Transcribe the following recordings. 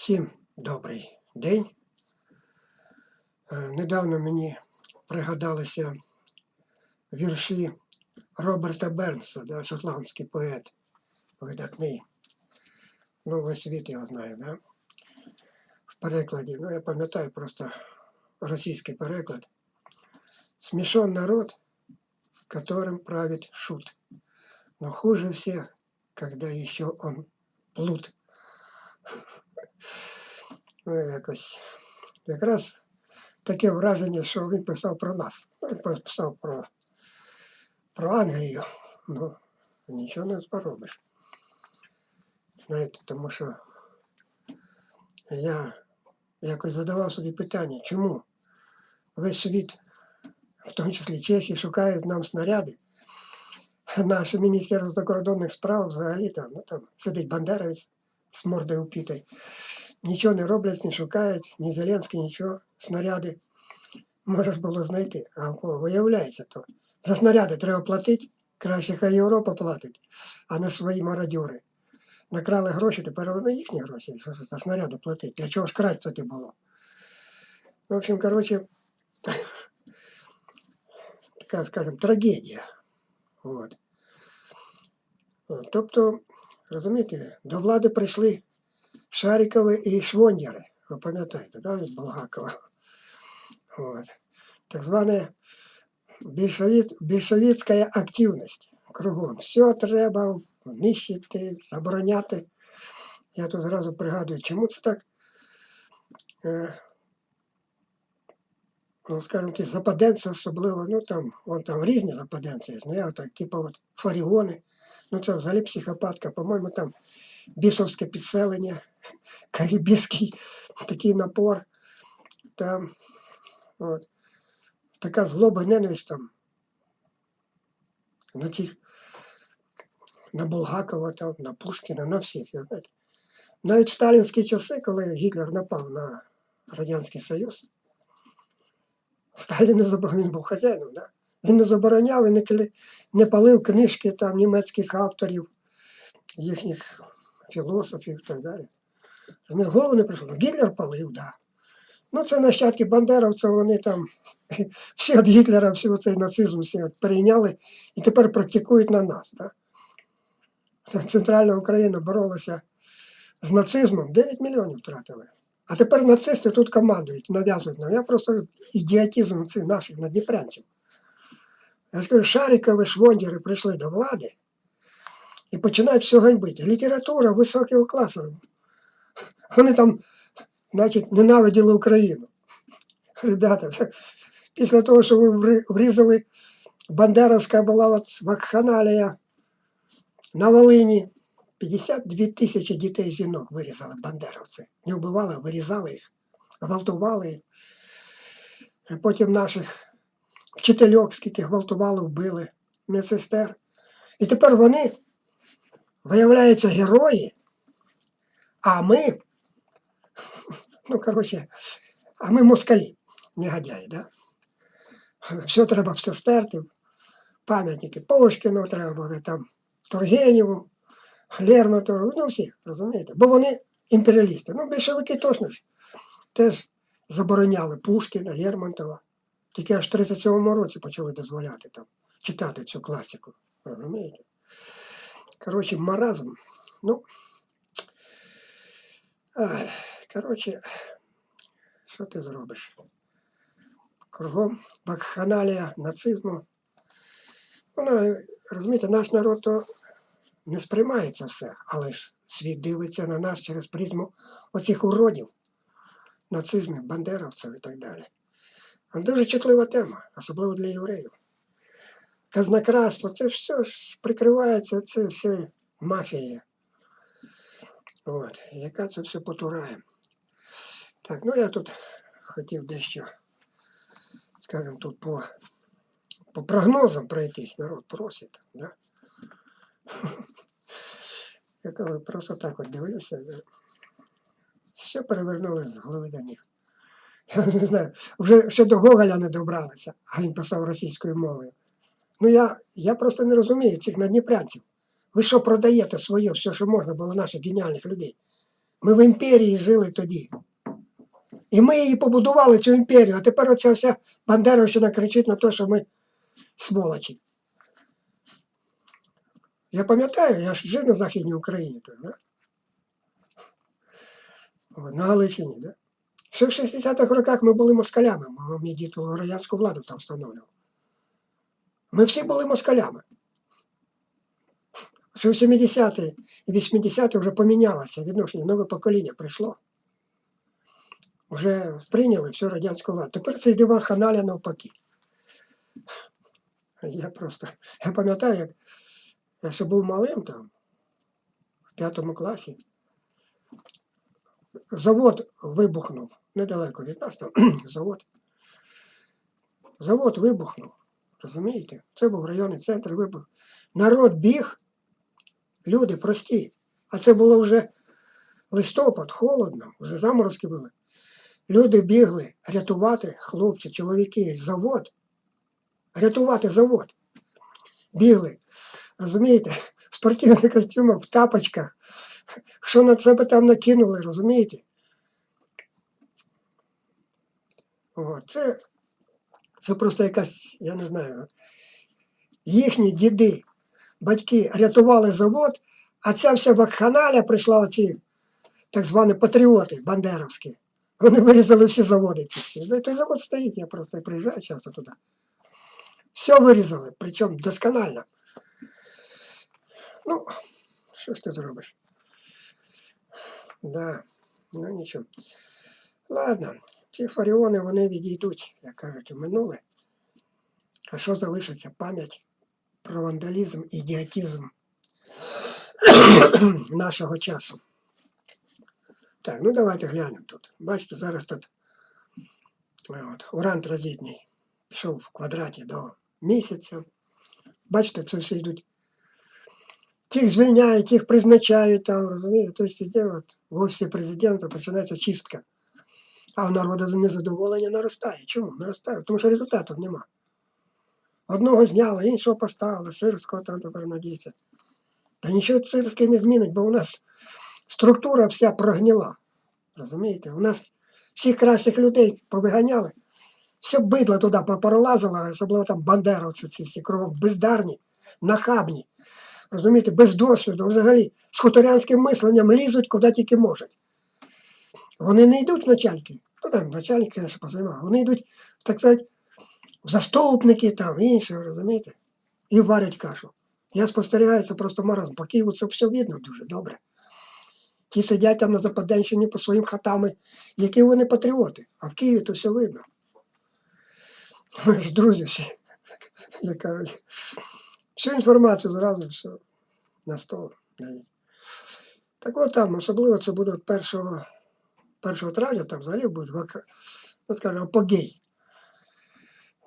Всім добрий день. Е, Недавно мені пригадалися вірші Роберта Бернса, да, шотландський поет, видатний. Ну, весь світ його знає, да? в перекладі. Ну, я пам'ятаю просто російський переклад. Смешон народ, которым правит шут. Но хуже всех, когда еще он плут. Ну, якось якраз таке враження, що він писав про нас. Він писав про, про Англію. Ну, нічого не поробиш. Знаєте, тому що я якось задавав собі питання, чому весь світ, в тому числі Чехії, шукають нам снаряди. Наше Міністерство закордонних справ взагалі там, ну, там сидить бандеровець з мордою упітай. Нічого не роблять, не шукають, ні Зеленський, нічого, снаряди. Можеш було знайти. А о, виявляється, то за снаряди треба платити, краще хай Європа платить, а не свої мародьори. Накрали гроші, тепер вони їхні гроші, що ж за снаряди платить. Для чого ж крать тоді було? В общем, коротше, така, скажімо, трагедія. От. От, Тобто, розумієте, до влади прийшли Шарикови і Швондяри, ви пам'ятаєте, да, від Булгакова. От. Так звана більшовіт, більшовіцька активність кругом. Все треба нищити, забороняти. Я тут зразу пригадую, чому це так. Е, ну, скажімо, ті западенці особливо, ну там, вон там різні западенці ну я так, типу от фарігони, ну це взагалі психопатка, по-моєму, там бісовське підселення, карибський такий напор, там от, така злоба, ненависть там на тих, на Булгакова, там, на Пушкіна, на всіх. я. Навіть в сталінські часи, коли Гітлер напав на Радянський Союз, Сталін не забороняв, він був хазяїном, да? Він не забороняв і не, не палив книжки там німецьких авторів, їхніх філософів і так далі. Мені голову не прийшло. Ну, Гітлер палив, да. Ну, це нащадки бандеровців, вони там всі від Гітлера, всі цей нацизм всі от перейняли і тепер практикують на нас. Да? Центральна Україна боролася з нацизмом, 9 мільйонів втратили. А тепер нацисти тут командують, нав'язують нам. Я просто ідіотизм цих наших надніпрянців. Шарикові, Швондери прийшли до влади і починають все ганьбити. Література високого класу. Вони там, значить, ненавиділи Україну. Ребята, це після того, що ви врізали, Бандеровська була от вакханалія на Волині. 52 тисячі дітей жінок вирізали бандеровці. Не вбивали, вирізали їх, гвалтували їх. Потім наших вчительок, скільки гвалтували, вбили, медсестер. І тепер вони, виявляються, герої, а ми, ну, коротше, а ми москалі, негодяї, да? Все треба все стерти. Пам'ятники Пушкіну треба буде там, Тургенєву, Лермонтову, ну всіх, розумієте? Бо вони імперіалісти. Ну, більшовики точно ж теж забороняли Пушкіна, Лермонтова. Тільки аж в 37-му році почали дозволяти там читати цю класику. Розумієте? Коротше, маразм. Ну, коротше, що ти зробиш? Кругом вакханалія нацизму. Вона, розумієте, наш народ то не сприймає це все, але ж світ дивиться на нас через призму оцих уродів, нацизмів, бандеровців і так далі. Дуже чутлива тема, особливо для євреїв. Казнократство, це все ж прикривається, це все мафія. От, яка це все потурає. Так, ну я тут хотів дещо, скажімо, тут по, по прогнозам пройтись, народ просить. Да? Я коли просто так от дивлюся, все перевернули з голови до ніг. Не знаю, вже ще до Гоголя не добралися, а він писав російською мовою. Ну я, я просто не розумію цих надніпрянців. Ви що продаєте своє, все, що можна було наших геніальних людей? Ми в імперії жили тоді. І ми її побудували, цю імперію. А тепер оця вся Бандеровщина кричить на те, що ми сволочі. Я пам'ятаю, я ж жив на Західній Україні, так, да? На Галичині, да? Ще в 60-х роках ми були москалями, мій дід радянську владу там встановлював. Ми всі були москалями. Ще в 70-ті і 80-ті вже помінялося відношення, нове покоління прийшло. Вже прийняли всю радянську владу. Тепер це йде варханалія навпаки. Я просто, я пам'ятаю, як я ще був малим там, в п'ятому класі. Завод вибухнув недалеко від нас там завод. Завод вибухнув. Розумієте? Це був районний центр вибух. Народ біг, люди прості. А це було вже листопад, холодно, вже заморозки були. Люди бігли рятувати хлопці, чоловіки, завод. Рятувати завод. Бігли. Розумієте? В спортивних костюмах, в тапочках. Що на себе там накинули, розумієте? От. Це, це просто якась, я не знаю, їхні діди, батьки рятували завод, а ця вся вакханалія прийшла оці так звані патріоти бандеровські. Вони вирізали всі заводи ці всі. Ну, і той завод стоїть, я просто приїжджаю часто туди. Все вирізали, причому досконально. Ну, що ж ти зробиш? Да, ну нічого. Ладно, ці фаріони вони відійдуть, як кажуть, у минуле. А що залишиться? Пам'ять про вандалізм, ідіотизм нашого часу. Так, ну давайте глянемо тут. Бачите, зараз тут е, от, уран транзитний пішов в квадраті до місяця. Бачите, це все йдуть. Тих звільняють, тих призначають там, розумієте? Тобто йде от в офісі президента починається чистка. А в народу незадоволення наростає. Чому? Наростає? Тому що результатів нема. Одного зняли, іншого поставили, сирського там тепер надіється. Та нічого сирське не змінить, бо у нас структура вся прогніла. Розумієте? У нас всіх кращих людей повиганяли, все бидло туди пролазило, особливо там бандеровці, ці всі кругом бездарні, нахабні. Розумієте, без досвіду, взагалі з хуторянським мисленням лізуть куди тільки можуть. Вони не йдуть в начальники, ну там начальник, звісно, позаймав, вони йдуть, так сказати, в заступники там, інші, розумієте, і варять кашу. Я спостерігаю, це просто маразм. По Києву це все видно дуже добре. Ті сидять там на Западенщині по своїм хатам, які вони патріоти, а в Києві то все видно. Ми ж друзі всі, як кажуть, всю інформацію зразу все на стол дають. Так от там, особливо це буде от 1, 1 травня, там взагалі буде вака- ну, скажімо, апогей.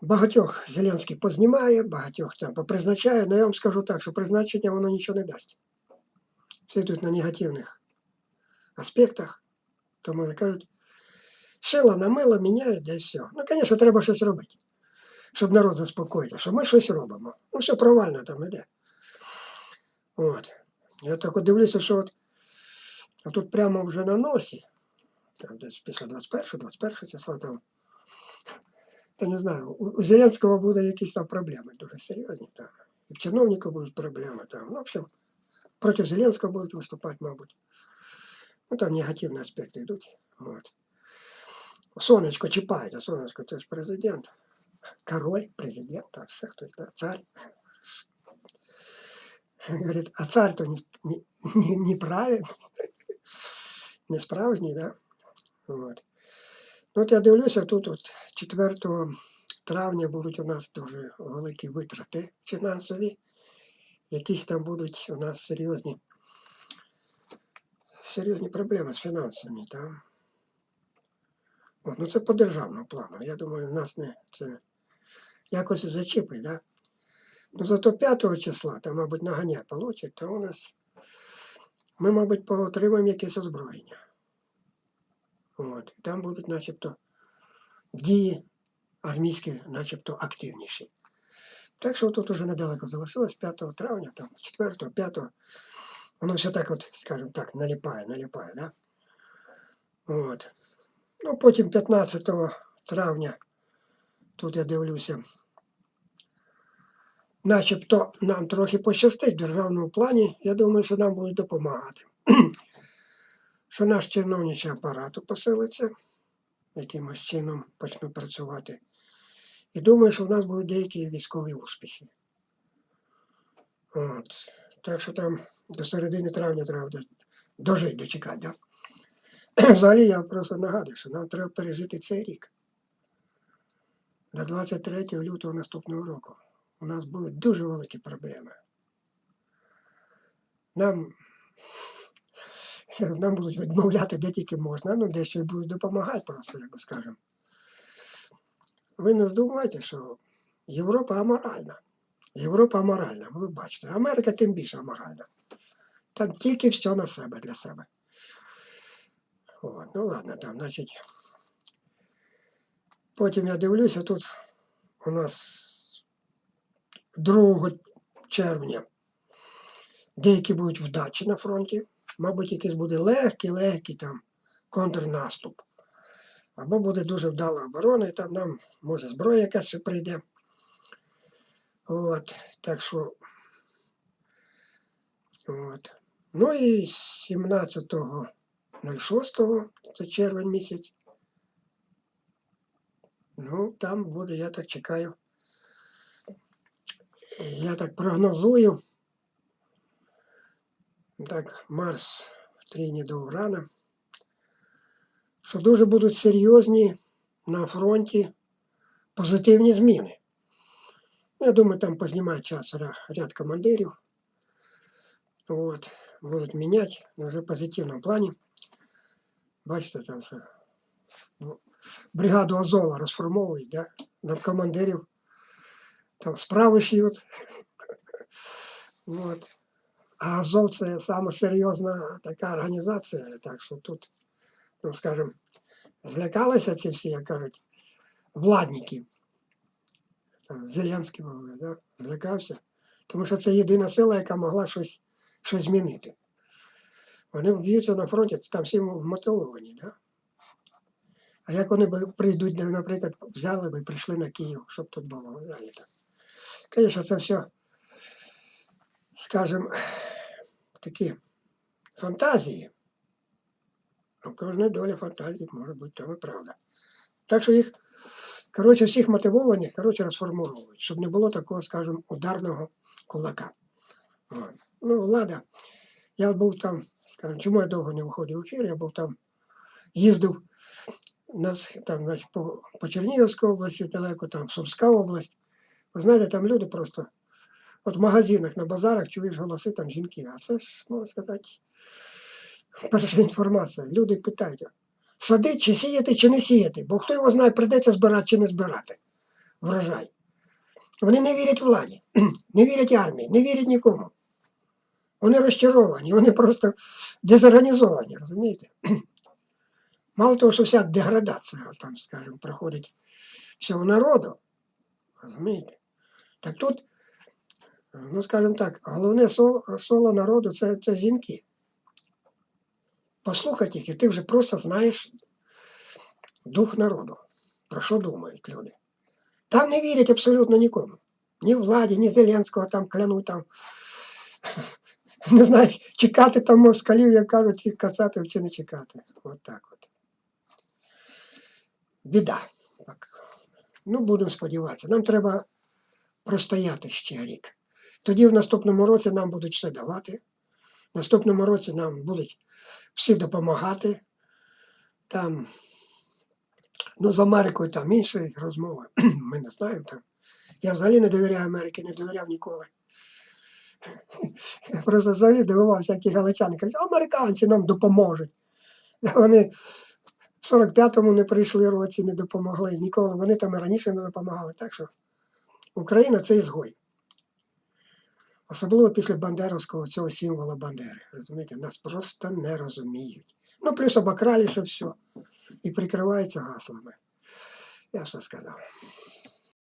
Багатьох Зеленський познімає, багатьох там попризначає, але я вам скажу так, що призначення воно нічого не дасть. Все йдуть на негативних аспектах. Тому як кажуть, шило на мило міняють, да і все. Ну, звісно, треба щось робити, Щоб народ заспокоїти, що ми щось робимо. Ну, все провально там іде. От. Я так от дивлюся, що от, тут прямо вже на носі, там десь після 21 21 числа там. Я не знаю, у Зеленського буде якісь там проблеми дуже серйозні там. І в чиновників будуть проблеми там. Ну, в общем, проти Зеленського будуть виступати, мабуть. Ну, там негативні аспекти йдуть. От. Сонечко чіпають, а сонечко це ж президент. Король, президент, там все хтось, да, цар. Говорить, а цар то не, не, не, неправильний, не справжній, да? От. Ну, от я дивлюся, тут от 4 травня будуть у нас дуже великі витрати фінансові. Якісь там будуть у нас серйозні, серйозні проблеми з фінансами. Там. От, ну це по державному плану. Я думаю, нас не це якось зачепить, да? Ну зато 5 числа, там, мабуть, наганя получать, то у нас ми, мабуть, поотримаємо якесь озброєння. От. Там будуть начебто дії армійські, начебто активніші. Так що тут уже недалеко залишилось 5 травня, там 4, 5, воно все так от, скажімо так, наліпає, наліпає, да? От. Ну, потім 15 травня, тут я дивлюся, начебто нам трохи пощастить в державному плані. Я думаю, що нам будуть допомагати. що наш чиновничий апарат посилиться, якимось чином почне працювати. І думаю, що в нас будуть деякі військові успіхи. От. Так що там до середини травня треба дожити, дочекати. Да? Взагалі я просто нагадую, що нам треба пережити цей рік. До 23 лютого наступного року у нас будуть дуже великі проблеми. Нам, нам будуть відмовляти де тільки можна, ну дещо і будуть допомагати просто, як би скажемо. Ви не здумайте, що Європа аморальна. Європа аморальна, ви бачите. Америка тим більше аморальна. Там тільки все на себе для себе. От, ну ладно, там, значить. Потім я дивлюся, тут у нас 2 червня деякі будуть вдачі на фронті. Мабуть, якийсь буде легкий, легкий там контрнаступ. Або буде дуже вдала оборона, і там нам може зброя якась прийде. От, так що. От. Ну і 17.06, це червень місяць. Ну, там буде, я так чекаю. Я так прогнозую. Так, Марс в трійні до Урана. Що дуже будуть серйозні на фронті позитивні зміни. Я думаю, там познімають час ря- ряд командирів. От, будуть міняти ну, вже в позитивному плані. Бачите, там все. Ну, Бригаду Азова розформовують, да? на командирів. Там справи шьють. От. А Азов це саме серйозна така організація, так що тут, ну скажімо, злякалися ці всі, як кажуть, владники. Там, Зеленський, мовляв, да? злякався. Тому що це єдина сила, яка могла щось, щось змінити. Вони б'ються на фронті, там всі вмотивовані. Да? А як вони прийдуть, наприклад, взяли би і прийшли на Київ, щоб тут було зайнято. Звісно, це все, скажімо, такі фантазії. Ну, кожна доля фантазії може бути тому і правда. Так що їх, коротше, всіх мотивованих, коротше, розформовують, щоб не було такого, скажімо, ударного кулака. Ну, влада, я був там, скажімо, чому я довго не виходив в ефір, я був там, їздив нас там, значить, по, по Чернігівській області далеко, там Сумська область. Ви знаєте, там люди просто, от в магазинах, на базарах чуєш голоси там жінки, а це ж, можна сказати, перша інформація. Люди питають, садити чи сіяти, чи не сіяти, бо хто його знає, прийдеться збирати чи не збирати врожай. Вони не вірять владі, не вірять армії, не вірять нікому. Вони розчаровані, вони просто дезорганізовані, розумієте? Мало того, що вся деградація, там, скажімо, проходить всього народу, розумієте? Так тут, ну скажімо так, головне соло, народу це, це жінки. Послухай їх, і ти вже просто знаєш дух народу, про що думають люди. Там не вірять абсолютно нікому. Ні владі, ні Зеленського там клянуть там. Не знаєш, чекати там москалів, як кажуть, цих кацапів чи не чекати. От так от. Біда. Так. Ну, будемо сподіватися. Нам треба простояти ще рік. Тоді в наступному році нам будуть все давати. В наступному році нам будуть всі допомагати. Там, ну, з Америкою там інші розмови. Ми не знаємо там. Я взагалі не довіряю Америці, не довіряв ніколи. Я просто взагалі дивувався, які галичани кажуть, американці нам допоможуть. Вони в 45-му не прийшли році, не допомогли ніколи. Вони там і раніше не допомагали. Так що Україна це ізгой. Особливо після Бандеровського цього символа Бандери. Розумієте, нас просто не розуміють. Ну, плюс обокрали, що все. І прикриваються гаслами. Я все сказав.